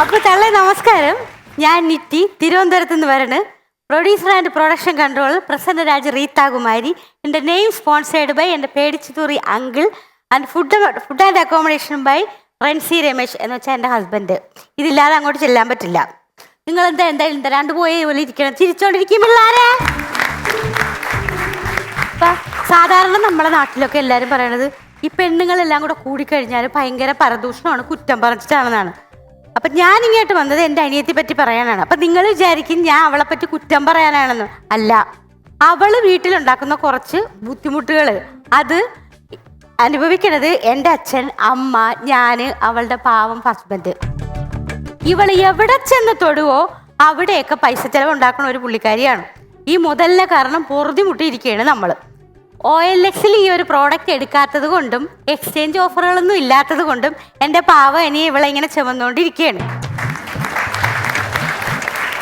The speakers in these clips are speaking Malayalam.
അപ്പൊ തള്ളെ നമസ്കാരം. ഞാൻ നിറ്റി തിരുവനന്തപുരത്ത് നിന്ന് വരണ് producer and production control Prasanna Raj Reethakumari എന്റെ നെയിം സ്പോൺസേഡ് ബൈ എന്റെ പേടിച്ചുതൂറി uncle. And food food and accommodation by Ransy Ramesh എന്ന് വെച്ചാൽ എന്റെ ഹസ്ബൻഡ് ഇതില്ലാതെ അങ്ങോട്ട് ചെല്ലാൻ പറ്റില്ല. നിങ്ങൾ എന്താ എന്തായാലും തരാണ്ട് പോയി പോലെ ഇരിക്കണം. ചിരിച്ചോണ്ടിരിക്കും പിള്ളാരെ. സാധാരണ നമ്മുടെ നാട്ടിലൊക്കെ എല്ലാവരും പറയണത് ഈ പെണ്ണുങ്ങളെല്ലാം കൂടെ കൂടിക്കഴിഞ്ഞാൽ ഭയങ്കര പരദൂഷണമാണ് കുറ്റം പറഞ്ഞിട്ടാണെന്നാണ്. അപ്പൊ ഞാൻ ഇങ്ങോട്ട് വന്നത് എന്റെ അനിയത്തെ പറ്റി പറയാനാണ്. അപ്പൊ നിങ്ങൾ വിചാരിക്കും ഞാൻ അവളെ പറ്റി കുറ്റം പറയാനാണെന്ന്. അല്ല അവൾ വീട്ടിലുണ്ടാക്കുന്ന കുറച്ച് ബുദ്ധിമുട്ടുകൾ അത് അനുഭവിക്കണത് എന്റെ അച്ഛൻ അമ്മ ഞാൻ അവളുടെ പാവം ഹസ്ബൻഡ് ഇവൾ എവിടെ ചെന്ന് തൊടുവോ അവിടെയൊക്കെ പൈസ ചെലവ് ഉണ്ടാക്കുന്ന ഒരു പുള്ളിക്കാരിയാണ്. ഈ മുതലിനെ കാരണം പൊറുതി മുട്ടിയിരിക്കുകയാണ് നമ്മൾ ഒ എൽ എക്സിൽ ഈ ഒരു പ്രോഡക്റ്റ് എടുക്കാത്തത് കൊണ്ടും എക്സ്ചേഞ്ച് ഓഫറുകളൊന്നും ഇല്ലാത്തത് കൊണ്ടും എന്റെ പാവ ഇനി ഇവളെ ഇങ്ങനെ ചുമന്നുകൊണ്ടിരിക്കുകയാണ്.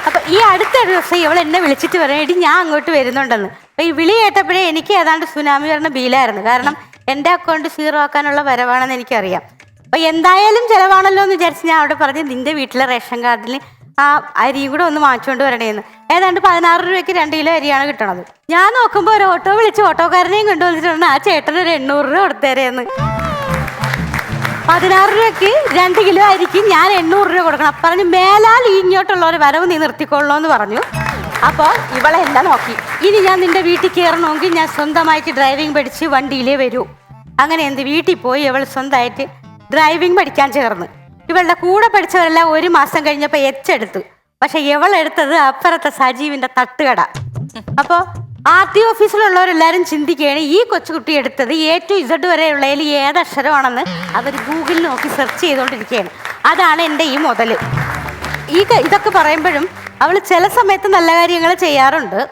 അപ്പൊ ഈ അടുത്ത ദിവസം ഇവൾ എന്നെ വിളിച്ചിട്ട് പറയാം ഞാൻ അങ്ങോട്ട് വരുന്നുണ്ടെന്ന്. അപ്പൊ ഈ വിളി കേട്ടപ്പോഴേ എനിക്ക് ഏതാണ്ട് സുനാമി പറഞ്ഞ ബീലായിരുന്നു. കാരണം എന്റെ അക്കൗണ്ട് സീറോ ആക്കാനുള്ള വരവാണെന്ന് എനിക്കറിയാം. അപ്പൊ എന്തായാലും ചിലവാണല്ലോ എന്ന് വിചാരിച്ച് ഞാൻ അവിടെ പറഞ്ഞു നിന്റെ വീട്ടിലെ റേഷൻ കാർഡിൽ ആ അരി കൂടെ ഒന്ന് വാങ്ങിച്ചുകൊണ്ട് വരണേന്ന്. ഏതാണ്ട് പതിനാറ് രൂപയ്ക്ക് രണ്ട് കിലോ അരിയാണ് കിട്ടണത്. ഞാൻ നോക്കുമ്പോൾ ഒരു ഓട്ടോ വിളിച്ച് ഓട്ടോക്കാരനെയും കൊണ്ടുവന്നിട്ടുണ്ട് ആ ചേട്ടന് ഒരു എണ്ണൂറ് രൂപ കൊടുത്തേരേന്ന്. പതിനാറ് രൂപയ്ക്ക് രണ്ട് കിലോ അരിക്ക് ഞാൻ എണ്ണൂറ് രൂപ കൊടുക്കണം. പറഞ്ഞു മേലാൽ ഈ ഇങ്ങോട്ടുള്ള ഒരു വരവ് നീ നിർത്തിക്കൊള്ളോ എന്ന് പറഞ്ഞു. അപ്പോൾ ഇവളെ എല്ലാം നോക്കി. ഇനി ഞാൻ നിന്റെ വീട്ടിൽ കയറണമെങ്കിൽ ഞാൻ സ്വന്തമായിട്ട് ഡ്രൈവിംഗ് പഠിച്ച് വണ്ടിയിലേ വരൂ. അങ്ങനെ എന്ത് വീട്ടിൽ പോയി ഇവൾ സ്വന്തമായിട്ട് ഡ്രൈവിംഗ് പഠിക്കാൻ ചേർന്ന്. ഇവളുടെ കൂടെ പഠിച്ചവരെല്ലാം ഒരു മാസം കഴിഞ്ഞപ്പോൾ എച്ചെടുത്തു. പക്ഷെ ഇവളെടുത്തത് അപ്പുറത്തെ സജീവിന്റെ തട്ടുകട. അപ്പോൾ ആർ ടി ഓഫീസിലുള്ളവരെല്ലാവരും ചിന്തിക്കുകയാണ് ഈ കൊച്ചുകുട്ടി എടുത്തത് എ ടു ഇസഡ് വരെയുള്ളതിൽ ഏത് അക്ഷരമാണെന്ന് അവർ ഗൂഗിളിൽ നോക്കി സെർച്ച് ചെയ്തുകൊണ്ടിരിക്കുകയാണ്. അതാണ് എന്റെ ഈ മുതൽ ഈ ഇതൊക്കെ പറയുമ്പോഴും അവൾ ചില സമയത്ത് നല്ല കാര്യങ്ങൾ ചെയ്യാറുണ്ട്.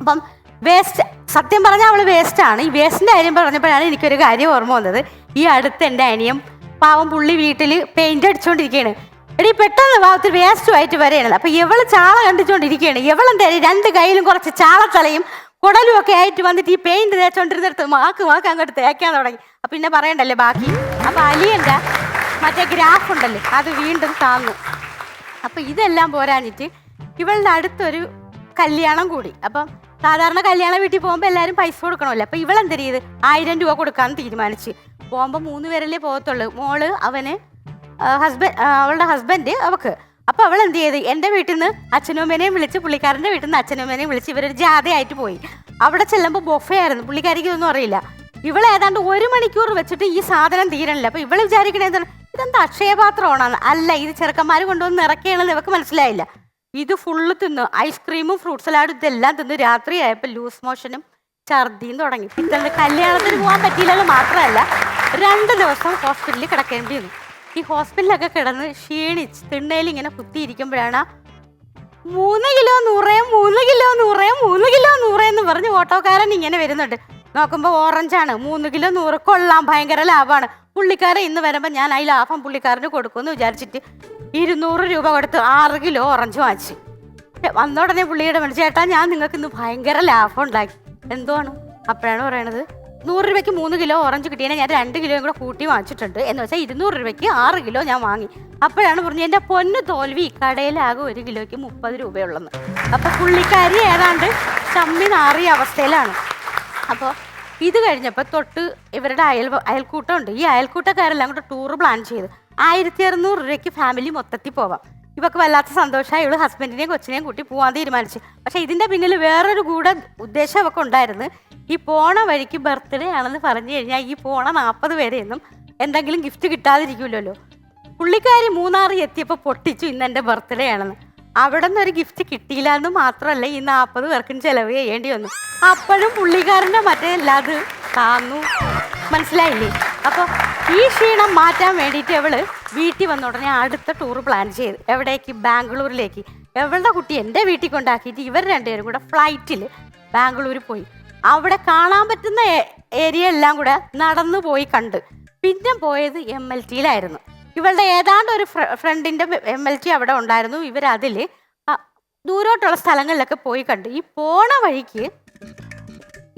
അപ്പം വേസ്റ്റ് സത്യം പറഞ്ഞാൽ അവൾ വേസ്റ്റാണ്. ഈ വേസ്റ്റിന്റെ കാര്യം പറഞ്ഞപ്പോഴാണ് എനിക്കൊരു കാര്യം ഓർമ്മ വന്നത്. ഈ അടുത്ത് എന്റെ അനിയം പാവം പുള്ളി വീട്ടിൽ പെയിന്റ് അടിച്ചുകൊണ്ടിരിക്കുകയാണ് എടി പെട്ടെന്ന് ഭാഗത്ത് വേസ്റ്റുമായിട്ട് വരെയാണ്. അപ്പൊ എവൾ ചാള കണ്ടിച്ചോണ്ടിരിക്കുകയാണ് എവളെന്താ രണ്ട് കയ്യിലും കുറച്ച് ചാളത്തലയും കുടലും ഒക്കെ ആയിട്ട് വന്നിട്ട് ഈ പെയിന്റ് തേച്ചോണ്ടിരുന്നിടത്ത് മാക്ക് മാക്ക് അങ്ങോട്ട് തേക്കാൻ തുടങ്ങി. അപ്പൊ പിന്നെ പറയണ്ടല്ലേ ബാക്കി? അപ്പൊ അലിയന്റെ മറ്റേ ഗ്രാഫ് ഉണ്ടല്ലേ അത് വീണ്ടും താങ്ങും. അപ്പൊ ഇതെല്ലാം പോരാഞ്ഞിട്ട് ഇവളുടെ അടുത്തൊരു കല്യാണം കൂടി. അപ്പം സാധാരണ കല്യാണ വീട്ടിൽ പോകുമ്പോൾ എല്ലാവരും പൈസ കൊടുക്കണമല്ലോ. അപ്പൊ ഇവളെന്താ ചെയ്ത്? ആയിരം രൂപ കൊടുക്കാന്ന് തീരുമാനിച്ച്. പോകുമ്പോൾ മൂന്ന് പേരല്ലേ പോകത്തുള്ളൂ. മോൾ അവന് ഹസ്ബൻഡ് അവളുടെ ഹസ്ബൻഡ് അവക്ക്. അപ്പൊ അവൾ എന്ത് ചെയ്ത്? എന്റെ വീട്ടിൽ നിന്ന് അച്ഛനും അമ്മേനെയും വിളിച്ച് പുള്ളിക്കാരന്റെ വീട്ടിൽ നിന്ന് അച്ഛനും അമ്മേനെയും വിളിച്ച് ഇവരൊരു ജാഥയായിട്ട് പോയി. അവിടെ ചെല്ലുമ്പോൾ ബൊഫേ ആയിരുന്നു പുള്ളിക്കാരിക്ക് ഇതൊന്നും അറിയില്ല. ഇവൾ ഏതാണ്ട് ഒരു മണിക്കൂർ വെച്ചിട്ട് ഈ സാധനം തീരണില്ല. അപ്പൊ ഇവൾ വിചാരിക്കണേ എന്താണ്? ഇതെന്താ അക്ഷയപാത്രം അക്ഷയപാത്രമാണെന്ന് അല്ല ഇത് ചെറുക്കന്മാർ കൊണ്ടുവന്ന് ഇറക്കുകയാണെന്ന് ഇവക്ക് മനസ്സിലായില്ല. ഇത് ഫുള്ള് തിന്നു ഐസ്ക്രീമും ഫ്രൂട്ട് സലാഡും ഇതെല്ലാം തിന്നു രാത്രിയായപ്പോൾ ലൂസ് മോഷനും ഛർദിയും തുടങ്ങി. പിറ്റേന്ന് കല്യാണത്തിന് പോകാൻ പറ്റിയില്ലെന്ന് മാത്രമല്ല രണ്ട് ദിവസം ഹോസ്പിറ്റലിൽ കിടക്കേണ്ടി വന്നു. ഈ ഹോസ്പിറ്റലൊക്കെ കിടന്ന് ക്ഷീണിച്ച് തിണ്ണയിൽ ഇങ്ങനെ കുത്തിയിരിക്കുമ്പോഴാണ് മൂന്ന് കിലോ നൂറേ മൂന്ന് കിലോ നൂറേ മൂന്ന് കിലോ നൂറേ എന്ന് പറഞ്ഞ് ഓട്ടോക്കാരൻ ഇങ്ങനെ വരുന്നുണ്ട്. നോക്കുമ്പോൾ ഓറഞ്ചാണ് മൂന്ന് കിലോ നൂറ് കൊള്ളാം ഭയങ്കര ലാഭമാണ്. പുള്ളിക്കാരൻ ഇന്ന് വരുമ്പോൾ ഞാൻ ആ ലാഭം പുള്ളിക്കാരന് കൊടുക്കുമെന്ന് വിചാരിച്ചിട്ട് ഇരുന്നൂറ് രൂപ കൊടുത്ത് ആറ് കിലോ ഓറഞ്ച് വാങ്ങിച്ചു. വന്ന ഉടനെ പുള്ളിയുടെ മനസ്സിലേട്ടാ ഞാൻ നിങ്ങൾക്ക് ഇന്ന് ഭയങ്കര ലാഭം ഉണ്ടാക്കി. എന്തുവാണ്? അപ്പോഴാണ് പറയണത്. നൂറ് രൂപയ്ക്ക് മൂന്ന് കിലോ ഓറഞ്ച് കിട്ടിയാൽ ഞാൻ രണ്ട് കിലോയും കൂടെ കൂട്ടി വാങ്ങിച്ചിട്ടുണ്ട്. എന്ന് വെച്ചാൽ ഇരുന്നൂറ് രൂപയ്ക്ക് ആറ് കിലോ ഞാൻ വാങ്ങി. അപ്പോഴാണ് പറഞ്ഞത് എന്റെ പൊന്ന് തോൽവി കടയിലാകെ ഒരു കിലോയ്ക്ക് മുപ്പത് രൂപയുള്ളെന്ന്. അപ്പോൾ പുള്ളിക്കാരി ഏതാണ്ട് ചമ്മി നാറിയ അവസ്ഥയിലാണ്. അപ്പോൾ ഇത് കഴിഞ്ഞപ്പോൾ തൊട്ട് ഇവരുടെ അയൽ അയൽക്കൂട്ടമുണ്ട് ഈ അയൽക്കൂട്ടക്കാരെല്ലാം കൂടെ ടൂർ പ്ലാൻ ചെയ്ത് ആയിരത്തി അറുന്നൂറ് രൂപയ്ക്ക് ഫാമിലി മൊത്തത്തിൽ പോവാം. ഇവക്ക് വല്ലാത്ത സന്തോഷമായി ഇവൾ ഹസ്ബൻഡിനെയും കൊച്ചിനെയും കൂട്ടി പോവാൻ തീരുമാനിച്ചു. പക്ഷെ ഇതിന്റെ പിന്നിൽ വേറൊരു കൂടെ ഉദ്ദേശം ഇവക്ക് ഉണ്ടായിരുന്നു. ഈ പോണ വഴിക്ക് ബർത്ത്ഡേ ആണെന്ന് പറഞ്ഞു കഴിഞ്ഞാൽ ഈ പോണ നാൽപ്പത് പേരെയൊന്നും എന്തെങ്കിലും ഗിഫ്റ്റ് കിട്ടാതിരിക്കുമല്ലോ പുള്ളിക്കാരി മൂന്നാറ് എത്തിയപ്പോൾ പൊട്ടിച്ചു ഇന്ന് എന്റെ ബർത്ത്ഡേ ആണെന്ന്. അവിടെ നിന്ന് ഒരു ഗിഫ്റ്റ് കിട്ടിയില്ല എന്ന് മാത്രമല്ല ഈ നാൽപ്പത് പേർക്കും ചിലവ് ചെയ്യേണ്ടി വന്നു. അപ്പോഴും പുള്ളിക്കാരന്റെ മറ്റേ അത് താന്നു മനസ്സിലായില്ലേ? അപ്പോൾ ഈ ക്ഷീണം മാറ്റാൻ വേണ്ടിയിട്ട് അവൾ വീട്ടിൽ വന്ന ഉടനെ അടുത്ത ടൂർ പ്ലാൻ ചെയ്ത് എവിടേക്ക്? ബാംഗ്ലൂരിലേക്ക്. എവളുടെ കുട്ടി എന്റെ വീട്ടിൽ കൊണ്ടാക്കിയിട്ട് ഇവർ രണ്ടുപേരും കൂടെ ഫ്ലൈറ്റിൽ ബാംഗ്ലൂർ പോയി. അവിടെ കാണാൻ പറ്റുന്ന ഏരിയ എല്ലാം കൂടെ നടന്നു പോയി കണ്ട്. പിന്നെ പോയത് എം എൽ ടിയിലായിരുന്നു. ഇവളുടെ ഏതാണ്ട് ഒരു ഫ്രണ്ടിന്റെ എം എൽ ടി അവിടെ ഉണ്ടായിരുന്നു. ഇവരതിൽ ദൂരോട്ടുള്ള സ്ഥലങ്ങളിലൊക്കെ പോയി കണ്ടു. ഈ പോണ വഴിക്ക്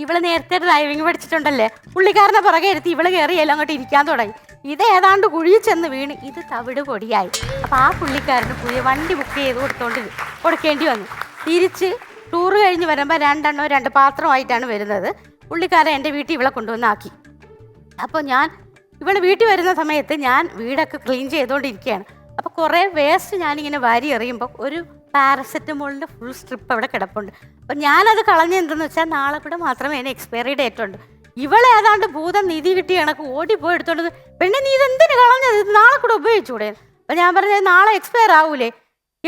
ഇവൾ നേരത്തെ ഡ്രൈവിംഗ് പഠിച്ചിട്ടുണ്ടല്ലേ? പുള്ളിക്കാരനെ പുറകെ ഇരുത്തി ഇവൾ കയറിയല്ലോ അങ്ങോട്ട് ഇരിക്കാൻ തുടങ്ങി. ഇത് ഏതാണ്ട് കുഴിയിൽ ചെന്ന് വീണ്. ഇത് തവിട് പൊടിയായി. അപ്പൊ ആ പുള്ളിക്കാരന് പുതിയ വണ്ടി ബുക്ക് ചെയ്ത് കൊടുത്തോണ്ട് കൊടുക്കേണ്ടി വന്നു. തിരിച്ച് ടൂറ് കഴിഞ്ഞ് വരുമ്പോൾ രണ്ടെണ്ണോ രണ്ട് പാത്രമായിട്ടാണ് വരുന്നത്. പുള്ളിക്കാരൻ എന്റെ വീട്ടിൽ ഇവളെ കൊണ്ടുവന്നാക്കി അപ്പോൾ ഞാൻ ഇവൾ വീട്ടിൽ വരുന്ന സമയത്ത് ഞാൻ വീടൊക്കെ ക്ലീൻ ചെയ്തുകൊണ്ടിരിക്കുകയാണ് അപ്പോൾ കുറേ വേസ്റ്റ് ഞാനിങ്ങനെ വാരി എറിയുമ്പോൾ ഒരു പാരസെറ്റമോളിന്റെ ഫുൾ സ്ട്രിപ്പ് അവിടെ കിടപ്പുണ്ട്. അപ്പം ഞാനത് കളഞ്ഞെന്തെന്ന് വെച്ചാൽ നാളെ കൂടെ മാത്രമേ അതിന് എക്സ്പയറി ഡേറ്റ് ഉണ്ട് ഇവളെ ഏതാണ്ട് ഭൂതം നിധി കിട്ടി കണക്ക് ഓടിപ്പോയി എടുത്തോണ്ട് പെണ്ണെ നീ ഇതെന്തിനു കളഞ്ഞത്? നാളെ കൂടെ ഉപയോഗിച്ചൂടെ? അപ്പം ഞാൻ പറഞ്ഞത് നാളെ എക്സ്പയർ ആവൂലേ.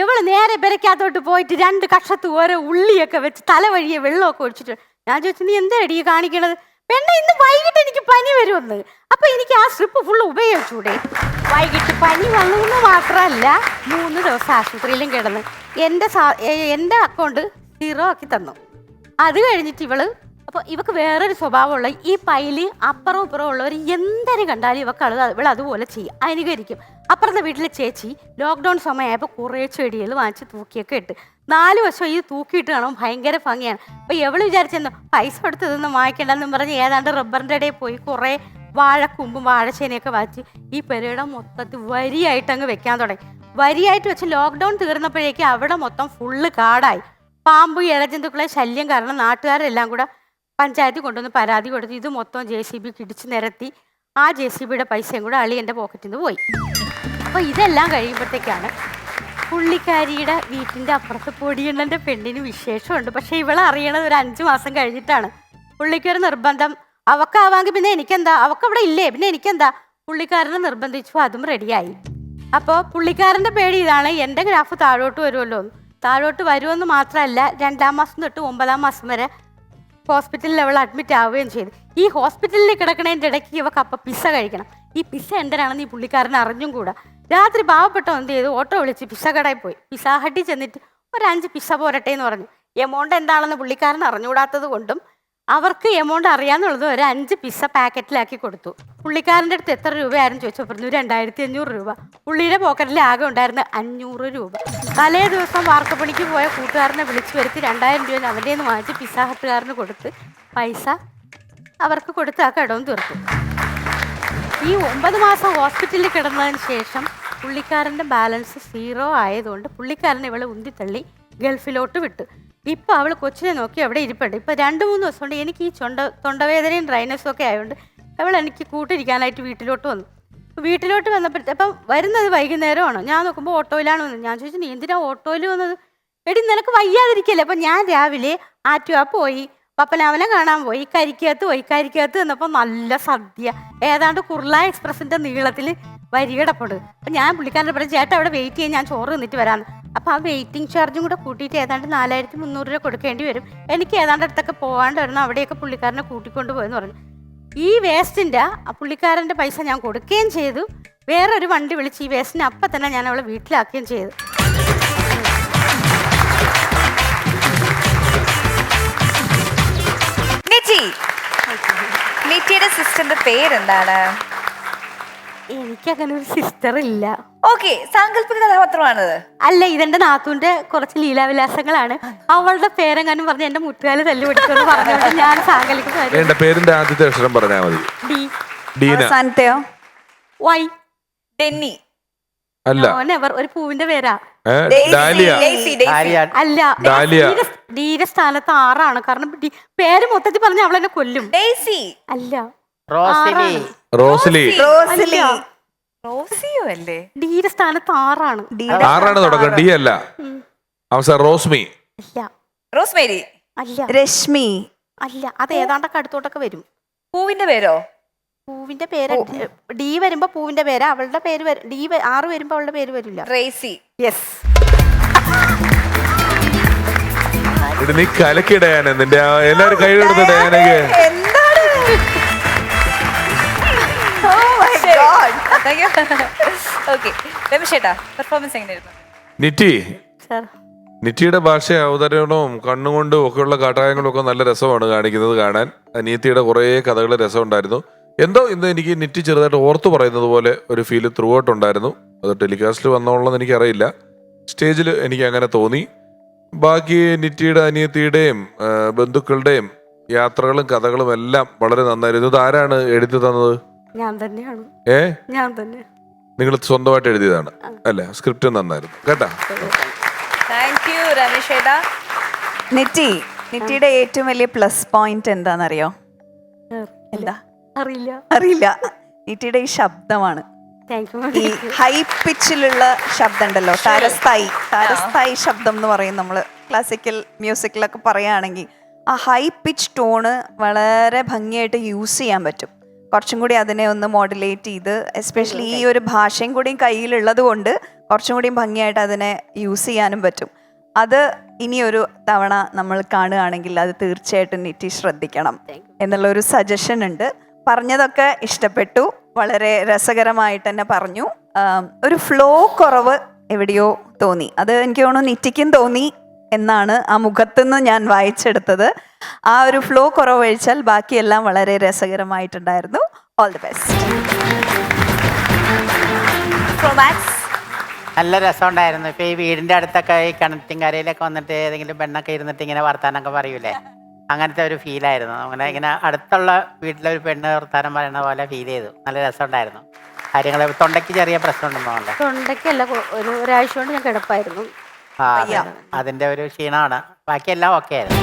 ഇവൾ നേരെ പെരക്കകത്തോട്ട് പോയിട്ട് രണ്ട് കഷത്ത് ഓരോ ഉള്ളിയൊക്കെ വെച്ച് തലവഴിയെ വെള്ളമൊക്കെ ഒഴിച്ചിട്ട് ഞാൻ ചോദിച്ചു നീ എന്താടി ഇടിയെ കാണിക്കണത്? പെണ്ണെ ഇന്ന് വൈകിട്ട് എനിക്ക് പനി വരുമെന്ന്. അപ്പൊ എനിക്ക് ആ സ്ട്രിപ്പ് ഫുള്ള് ഉപയോഗിച്ചൂടെ? വൈകിട്ട് പനി വന്നു എന്ന് മാത്രമല്ല മൂന്ന് ദിവസം ആശുപത്രിയിലും കിടന്ന് എന്റെ എന്റെ അക്കൗണ്ട് സീറോ ആക്കി തന്നു. അത് കഴിഞ്ഞിട്ട് ഇവൾ അപ്പൊ ഇവക്ക് വേറൊരു സ്വഭാവമുള്ള ഈ പൈലി അപ്പുറം ഇപ്പുറം ഉള്ളവർ എന്തിനു കണ്ടാലും ഇവക്ക് അത് ഇവൾ അതുപോലെ ചെയ്യും അനുകരിക്കും. അപ്പുറത്തെ വീട്ടിലെ ചേച്ചി ലോക്ക്ഡൗൺ സമയമായപ്പോൾ കുറേ ചെടികൾ വാങ്ങിച്ച് തൂക്കിയൊക്കെ ഇട്ട്. നാല് വശം ഈ തൂക്കിയിട്ട് കാണുമ്പോൾ ഭയങ്കര ഭംഗിയാണ്. അപ്പോൾ എവൾ വിചാരിച്ചെന്ന് പൈസ കൊടുത്ത് ഇതൊന്നും വാങ്ങിക്കണ്ടെന്നും പറഞ്ഞ് ഏതാണ്ട് റബ്ബറിന്റെ ഇടയിൽ പോയി കുറേ വാഴക്കുമ്പും വാഴച്ചേനയൊക്കെ വാച്ച് ഈ പെരയുടെ മൊത്തത്തിൽ വരിയായിട്ട് അങ്ങ് വെക്കാൻ തുടങ്ങി. വരിയായിട്ട് വെച്ച് ലോക്ക്ഡൗൺ തീർന്നപ്പോഴേക്കും അവിടെ മൊത്തം ഫുള്ള് കാടായി. പാമ്പ് ഇഴജന്തുക്കളെ ശല്യം കാരണം നാട്ടുകാരെല്ലാം കൂടെ പഞ്ചായത്തിൽ കൊണ്ടുവന്ന് പരാതി കൊടുത്ത് ഇത് മൊത്തം ജെ സി ബിക്ക് ഇടിച്ച് നിരത്തി ആ ജെ സി ബിയുടെ പൈസയും കൂടെ അളി എന്റെ പോക്കറ്റിൽ നിന്ന് പോയി. അപ്പോൾ ഇതെല്ലാം കഴിയുമ്പോഴത്തേക്കാണ് പുള്ളിക്കാരിയുടെ വീട്ടിന്റെ അപ്പുറത്ത് പൊടിയണ്ണന്റെ പെണ്ണിന് വിശേഷമുണ്ട്. പക്ഷേ ഇവളെ അറിയണത് ഒരു അഞ്ച് മാസം കഴിഞ്ഞിട്ടാണ്. പുള്ളിക്കൊരു നിർബന്ധം. അവക്കാവാങ്കിൽ പിന്നെ എനിക്കെന്താ? അവക്കവിടെ ഇല്ലേ? പിന്നെ എനിക്കെന്താ? പുള്ളിക്കാരനെ നിർബന്ധിച്ചു അതും റെഡിയായി. അപ്പോൾ പുള്ളിക്കാരന്റെ പേടി ഇതാണ്. എന്റെ ഗ്രാഫ് താഴോട്ട് വരുമല്ലോ. താഴോട്ട് വരുമെന്ന് മാത്രമല്ല രണ്ടാം മാസം തൊട്ട് ഒമ്പതാം മാസം വരെ ഹോസ്പിറ്റലിൽ അവൾ അഡ്മിറ്റ് ആവുകയും ചെയ്തു. ഈ ഹോസ്പിറ്റലിൽ കിടക്കണതിന്റെ ഇടയ്ക്ക് ഇവക്ക് അപ്പം പിസ്സ കഴിക്കണം. ഈ പിസ്സ എന്തരാണെന്ന് ഈ പുള്ളിക്കാരൻ അറിഞ്ഞും കൂടാ. രാത്രി പാവപ്പെട്ടോ എന്ത് ചെയ്തു? ഓട്ടോ വിളിച്ച് പിസ്സ കടയിൽ പോയി. പിസ്സ ഹട്ടിൽ ചെന്നിട്ട് ഒരു അഞ്ച് പിസ്സ പോരട്ടെ എന്ന് പറഞ്ഞു. എമൗണ്ട് എന്താണെന്ന് പുള്ളിക്കാരൻ അറിഞ്ഞുകൂടാത്തത് കൊണ്ടും അവർക്ക് എമൗണ്ട് അറിയാന്നുള്ളത് ഒരു അഞ്ച് പിസ്സ പാക്കറ്റിലാക്കി കൊടുത്തു. പുള്ളിക്കാരന്റെ അടുത്ത് എത്ര രൂപയായിരുന്നു ചോദിച്ചു പറഞ്ഞു രണ്ടായിരത്തി അഞ്ഞൂറ് രൂപ. പുള്ളിയുടെ പോക്കറ്റിൽ ആകെ ഉണ്ടായിരുന്ന അഞ്ഞൂറ് രൂപ. തലേ ദിവസം വാർക്കപ്പണിക്ക് പോയ കൂട്ടുകാരനെ വിളിച്ചു വരുത്തി രണ്ടായിരം രൂപ അവന്റെ നിന്ന് വാങ്ങിച്ച് പിസ്സ ഹട്ടുകാരന് കൊടുത്ത് പൈസ അവർക്ക് കൊടുത്ത് ആ കടവും തീർത്തു. ഈ ഒമ്പത് മാസം ഹോസ്പിറ്റലിൽ കിടന്നതിന് ശേഷം പുള്ളിക്കാരന്റെ ബാലൻസ് സീറോ ആയതുകൊണ്ട് പുള്ളിക്കാരനെ ഇവളെ ഉന്തിത്തള്ളി ഗൾഫിലോട്ട് വിട്ടു. ഇപ്പം അവൾ കൊച്ചിനെ നോക്കി അവിടെ ഇരിപ്പുണ്ട്. ഇപ്പം രണ്ട് മൂന്ന് ദിവസം കൊണ്ട് എനിക്ക് ഈ ചൊണ്ട തൊണ്ടവേദനയും ഡ്രൈനസും ഒക്കെ ആയതുകൊണ്ട് അവൾ എനിക്ക് കൂട്ടിരിക്കാനായിട്ട് വീട്ടിലോട്ട് വന്നു. വീട്ടിലോട്ട് വന്നപ്പോഴത്തെ അപ്പം വരുന്നത് വൈകുന്നേരമാണ്. ഞാൻ നോക്കുമ്പോൾ ഓട്ടോയിലാണ് വന്നത്? ഞാൻ ചോദിച്ചു നീ എന്തിനാ ഓട്ടോയിൽ വന്നത്? എടി നിനക്ക് വയ്യാതിരിക്കല്ലേ? അപ്പം ഞാൻ രാവിലെ ആറ്റുവാ പോയി പപ്പനാവനെ കാണാൻ പോയി കരിക്കകത്ത് പോയി കരിക്കകത്ത് വന്നപ്പോൾ നല്ല സദ്യ. ഏതാണ്ട് കുർള എക്സ്പ്രസിന്റെ നീളത്തിൽ വരികിടപ്പുണ്ട്. അപ്പം ഞാൻ പുള്ളിക്കാരന്റെ പറഞ്ഞു ചേട്ടാ അവിടെ വെയിറ്റ് ചെയ്യാൻ ഞാൻ ചോറ് നിന്നിട്ട് വരാമെന്ന് അപ്പം ആ വെയിറ്റിംഗ് ചാർജും കൂടെ കൂട്ടിയിട്ട് ഏതാണ്ട് നാലായിരത്തി മുന്നൂറ് രൂപ കൊടുക്കേണ്ടി വരും. എനിക്ക് ഏതാണ്ട് അടുത്തൊക്കെ പോകാണ്ട് വരുന്ന അവിടെയൊക്കെ പുള്ളിക്കാരനെ കൂട്ടിക്കൊണ്ട് പോയെന്ന് പറഞ്ഞു. ഈ വേസ്റ്റിന്റെ ആ പുള്ളിക്കാരന്റെ പൈസ ഞാൻ കൊടുക്കുകയും ചെയ്തു. വേറൊരു വണ്ടി വിളിച്ച് ഈ വേസ്റ്റിനെ അപ്പം തന്നെ ഞാൻ അവളെ വീട്ടിലാക്കുകയും ചെയ്തു. നിറ്റിയുടെ സിസ്റ്ററിന്റെ പേരെന്താണ്? എനിക്കങ്ങനെ ഒരു സിസ്റ്റർ ഇല്ല. ഓക്കെ സാങ്കല്പിക കഥാപാത്രമാണത്. അല്ല ഇതെന്റെ നാത്തൂന്റെ കുറച്ച് ലീലാവിലാസങ്ങളാണ്. അവളുടെ പേരെങ്ങാനും പറഞ്ഞ് എന്റെ മുട്ടുകാൽ തല്ലി പിടിക്കുമെന്ന് പറഞ്ഞുകൊണ്ട് ഞാൻ പേരിന്റെ ആദ്യത്തെ അക്ഷരം പറഞ്ഞാൽ മതി. ഡി. ഡീന. അവസാനത്തെയോ? വൈ. ഡെന്നി. അല്ല. ഒരു പൂവിന്റെ പേരാ. ഏ, ഡെയ്സി, ഡാലിയ. Daisy, daisy. അല്ല ഡാലിയ. ഡീയുടെ- ഡീയുടെ സ്ഥാനത്ത് ആറാണ്. കാരണം ഡി- പേര് മൊത്തത്തിൽ പറഞ്ഞ അവളെന്നെ കൊല്ലും. ഡെയ്സി. അല്ല. റോസിലി. റോസ്ലി. റോസ്ലി. അല്ല. റോസിയോ അല്ലേ ഡീയുടെ സ്ഥാനത്ത് ആറാണ്. ആറാണ് തുടക്കം. ഡി അല്ല. അവസാനം റോസ്മി. അല്ല റോസ്മേരി. അല്ല. രശ്മി. അല്ല. അത് ഏതാണ്ടൊക്കെ അടുത്തോട്ടൊക്കെ വരും. പൂവിന്റെ പേരോ? പൂവിന്റെ പേര് ഡി വരുമ്പോ പൂവിന്റെ പേര് അവളുടെ പേര് വരും ഡി ആറ് വരുമ്പോ അവളുടെ പേര് വരില്ല. റേസി. യെസ്. നീ കലക്കിടയാനെ നിന്റെ എല്ലാവരും എല്ലാരും കൈ കൊടുത്ത ഡയാനക്ക് എന്താണ്? പെർഫോമൻസ് എങ്ങനെയായിരുന്നു? നിറ്റി. സാർ. നിറ്റിയുടെ ഭാഷ അവതരണവും കണ്ണുകൊണ്ടും ഒക്കെയുള്ള കാട്ടായങ്ങളും ഒക്കെ നല്ല രസമാണ് കാണിക്കുന്നത് കാണാൻ. അനിയത്തിയുടെ കുറേ കഥകൾ രസമുണ്ടായിരുന്നു. എന്തോ ഇന്ന് എനിക്ക് നിറ്റി ചെറുതായിട്ട് ഓർത്തു പറയുന്നത് പോലെ ഒരു ഫീൽ ത്രൂ ഔട്ട് ഉണ്ടായിരുന്നു. അത് ടെലികാസ്റ്റിൽ വന്നോളെന്ന് എനിക്കറിയില്ല. സ്റ്റേജിൽ എനിക്ക് അങ്ങനെ തോന്നി. ബാക്കി നിറ്റിയുടെ അനിയത്തിയുടെയും ബന്ധുക്കളുടെയും യാത്രകളും കഥകളും എല്ലാം വളരെ നന്നായിരുന്നു. ഇത് ആരാണ് എഴുതി തന്നത്? ഞാൻ തന്നെയാണ്. ഏ? ഞാൻ തന്നെ. നിങ്ങൾ സ്വന്തമായിട്ട് എഴുതിയതാണ്. അല്ലേ സ്ക്രിപ്റ്റ് നന്നായിരുന്നു. കേട്ടാ? താങ്ക് യു രമേശ് നിറ്റി നിറ്റിയുടെ ഏറ്റവും വലിയ പ്ലസ് പോയിന്റ് എന്താണെന്നറിയോ? എന്താ? അറിയില്ല. അറിയില്ല. നിറ്റിയുടെ ഈ ശബ്ദമാണ്. ഈ ഹൈ പിച്ചിലുള്ള ശബ്ദം ഉണ്ടല്ലോ താരസ്ഥായി. താരസ്ഥായി ശബ്ദം എന്ന് പറയും നമ്മൾ ക്ലാസിക്കൽ മ്യൂസിക്കിലൊക്കെ പറയുകയാണെങ്കിൽ ആ ഹൈ പിച്ച് ടോണ് വളരെ ഭംഗിയായിട്ട് യൂസ് ചെയ്യാൻ പറ്റും. കുറച്ചും കൂടി അതിനെ ഒന്ന് മോഡുലേറ്റ് ചെയ്ത് എസ്പെഷ്യലി ഈ ഒരു ഭാഷയും കൂടിയും കയ്യിലുള്ളത് കൊണ്ട് കുറച്ചും കൂടിയും ഭംഗിയായിട്ട് അതിനെ യൂസ് ചെയ്യാനും പറ്റും. അത് ഇനി ഒരു തവണ നമ്മൾ കാണുകയാണെങ്കിൽ അത് തീർച്ചയായിട്ടും നിറ്റി ശ്രദ്ധിക്കണം എന്നുള്ള ഒരു സജഷൻ ഉണ്ട്. പറഞ്ഞതൊക്കെ ഇഷ്ടപ്പെട്ടു. വളരെ രസകരമായിട്ട് തന്നെ പറഞ്ഞു. ഒരു ഫ്ലോ കുറവ് എവിടെയോ തോന്നി. അത് എനിക്ക് തോന്നുന്നു നിറ്റിക്കും തോന്നി എന്നാണ് ആ മുഖത്തുനിന്ന് ഞാൻ വായിച്ചെടുത്തത്. ആ ഒരു ഫ്ലോ കുറവ് ഒഴിച്ചാൽ ബാക്കിയെല്ലാം വളരെ രസകരമായിട്ടുണ്ടായിരുന്നു. ഓൾ ദി ബെസ്റ്റ് നല്ല രസമുണ്ടായിരുന്നു. ഇപ്പൊ ഈ വീടിന്റെ അടുത്തൊക്കെ ഈ കിണറ്റിൻ കരയിലൊക്കെ വന്നിട്ട് ഏതെങ്കിലും പെണ്ണൊക്കെ ഇരുന്നിട്ട് ഇങ്ങനെ വർത്താനൊക്കെ പറയൂലേ? അങ്ങനത്തെ ഒരു ഫീൽ ആയിരുന്നു. അങ്ങനെ ഇങ്ങനെ അടുത്തുള്ള വീട്ടിലെ ഒരു പെണ്ണ് വർത്താനം പറയുന്ന പോലെ ഫീൽ ചെയ്തു. നല്ല രസമുണ്ടായിരുന്നു. കാര്യങ്ങൾ തൊണ്ടയ്ക്ക് ചെറിയ പ്രശ്നമുണ്ടെന്നുണ്ട് തൊണ്ടയ്ക്കല്ല കൊ- ഒരു ഒരാഴ്ച കൊണ്ട് ഞാൻ കിടപ്പായിരുന്നു. ആ അതെ. അതിന്റെ ഒരു ക്ഷീണമാണ്. ബാക്കിയെല്ലാം ഓക്കെ ആയിരുന്നു.